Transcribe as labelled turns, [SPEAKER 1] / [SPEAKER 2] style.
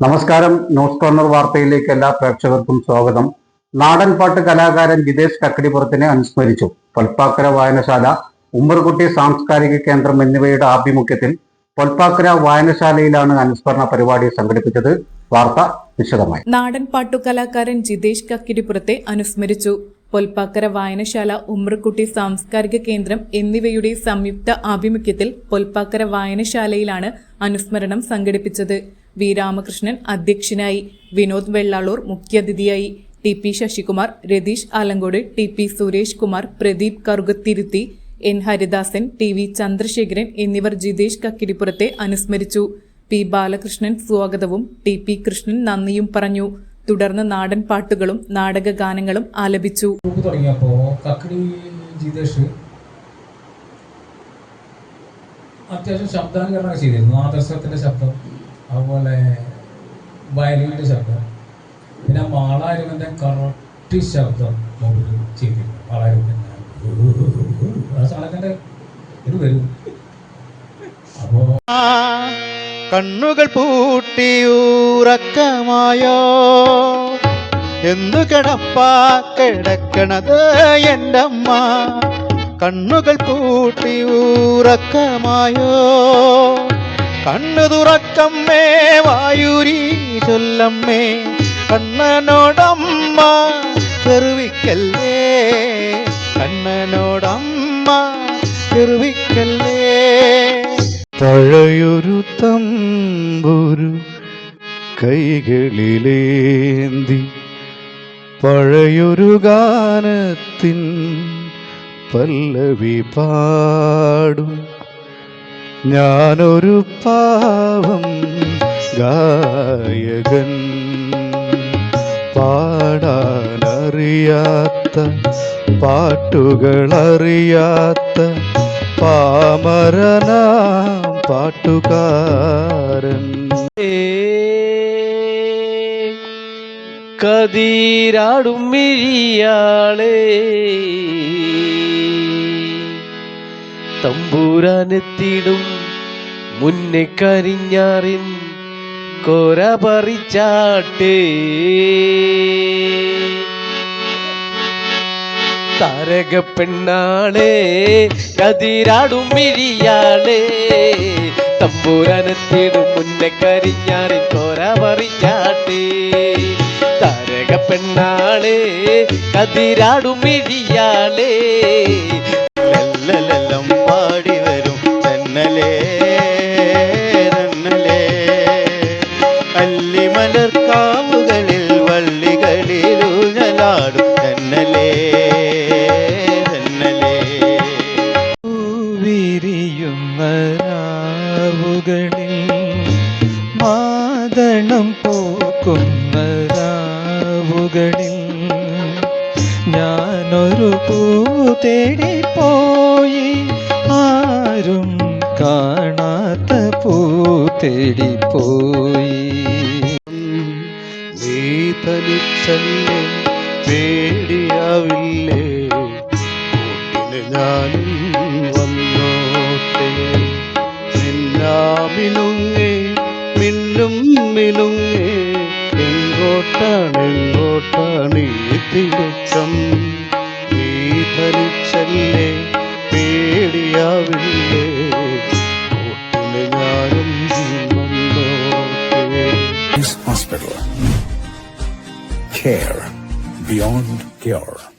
[SPEAKER 1] നമസ്കാരം. News corner വാർത്തയിലേക്ക് എല്ലാ പ്രേക്ഷകർക്കും സ്വാഗതം. നാടൻപാട്ട് കലാകാരൻ ജിതേഷ് കക്കടിപ്പുറത്തിനെ അനുസ്മരിച്ചു. പൊൽപ്പാക്കര വായനശാല ഉമ്മർകുട്ടി സാംസ്കാരിക കേന്ദ്രം എന്നിവയുടെ ആഭിമുഖ്യത്തിൽ പൊൽപ്പാക്കര വായനശാലയിലാണ് അനുസ്മരണ പരിപാടി സംഘടിപ്പിച്ചത്. വാർത്ത വിശദമായി.
[SPEAKER 2] നാടൻ പാട്ടുകലാകാരൻ ജിതേഷ് കക്കിടിപ്പുറത്തെ അനുസ്മരിച്ചു. പൊൽപ്പാക്കര വായനശാല ഉമ്രക്കുട്ടി സാംസ്കാരിക കേന്ദ്രം എന്നിവയുടെ സംയുക്ത ആഭിമുഖ്യത്തിൽ പൊൽപ്പാക്കര വായനശാലയിലാണ് അനുസ്മരണം സംഘടിപ്പിച്ചത്. വി രാമകൃഷ്ണൻ അധ്യക്ഷനായി. വിനോദ് വെള്ളാളൂർ മുഖ്യാതിഥിയായി. T P Sasikumar Ratheesh Alangode T P Suresh Kumar Pradeep Karukathiruthi N Haridasan T V Chandrasekharan എന്നിവർ ജിതേഷ് കക്കിരിപ്പുറത്തെ അനുസ്മരിച്ചു. പി ബാലകൃഷ്ണൻ സ്വാഗതവും ടി പി കൃഷ്ണൻ നന്ദിയും പറഞ്ഞു. തുടർന്ന് നാടൻ പാട്ടുകളും നാടക ഗാനങ്ങളും
[SPEAKER 3] ആലപിച്ചു. തുടങ്ങിയപ്പോൾ അത്യാവശ്യം ശബ്ദാനുകരണം ചെയ്തിരുന്നു. ആദർശത്തിന്റെ ശബ്ദം. അതുപോലെ വയലിന്റെ ശബ്ദം. പിന്നെ മാളാരുവിന്റെ കറക്റ്റ് ശബ്ദം മൊബൈൽ ചെയ്തിരുന്നു. മാളാരുവിന്റെ ആ ഇത് വരും. അപ്പോൾ
[SPEAKER 4] കണ്ണുകൾ പൂട്ടി ഉറക്കമായോ? എന്തു കിടപ്പാ കിടക്കണത് എന്റെ അമ്മ? കണ്ണുകൾ പൂട്ടിയൂറക്കമായോ കണ്ണു തുറക്കമ്മേ വായുരി ചൊല്ലമ്മേ കണ്ണനോടമ്മ ചെറുവിക്കല്ലേ കണ്ണനോടമ്മ ചെറുവിക്കല്ലേ പഴയൊരു തമ്പുരു കൈകളിലേന്തി പഴയൊരു ഗാനത്തിൻ പല്ലവി പാടും. ഞാനൊരു പാവം ഗായകൻ. പാടാനറിയാത്ത പാട്ടുകളറിയാത്ത പാമരന പാട്ടുകാരൻ.
[SPEAKER 5] കതിരാടും മിഴിയാളേ. തമ്പൂരാനെത്തിടും. മുന്നെ കരിഞ്ഞാറിൻ കോര പറിച്ചാട്ടേ. താരക പെണ്ണാളേ കതിരാടും മിഴിയാളേ. തമ്പൂരാനെത്തിടും മുന്നെ കരിഞ്ഞാറിൻ കോര പറിച്ചാട്ടേ. താരക പെണ്ണാളേ കതിരാടും മിഴിയാളേ.
[SPEAKER 4] തെന്നലേ തെന്നലേ വിരിയുന്ന രാവുകളിൽ മാതണം പോക്കുന്ന രാവുകളിൽ ഞാനൊരു പൂ പോയി ആരും കാണാത്ത പൂ തേടിപ്പോയി. നീ തനിച്ചല്ലേ പേടിയാവില്ലേ? കൂട്ടിന് ഞാനും വന്നോട്ടെ. മിന്നാമിനുങ്ങേ. മിന്നും നീ ധരിച്ചല്ലേ? പേടിയാവില്ലേ.
[SPEAKER 6] Care beyond cure.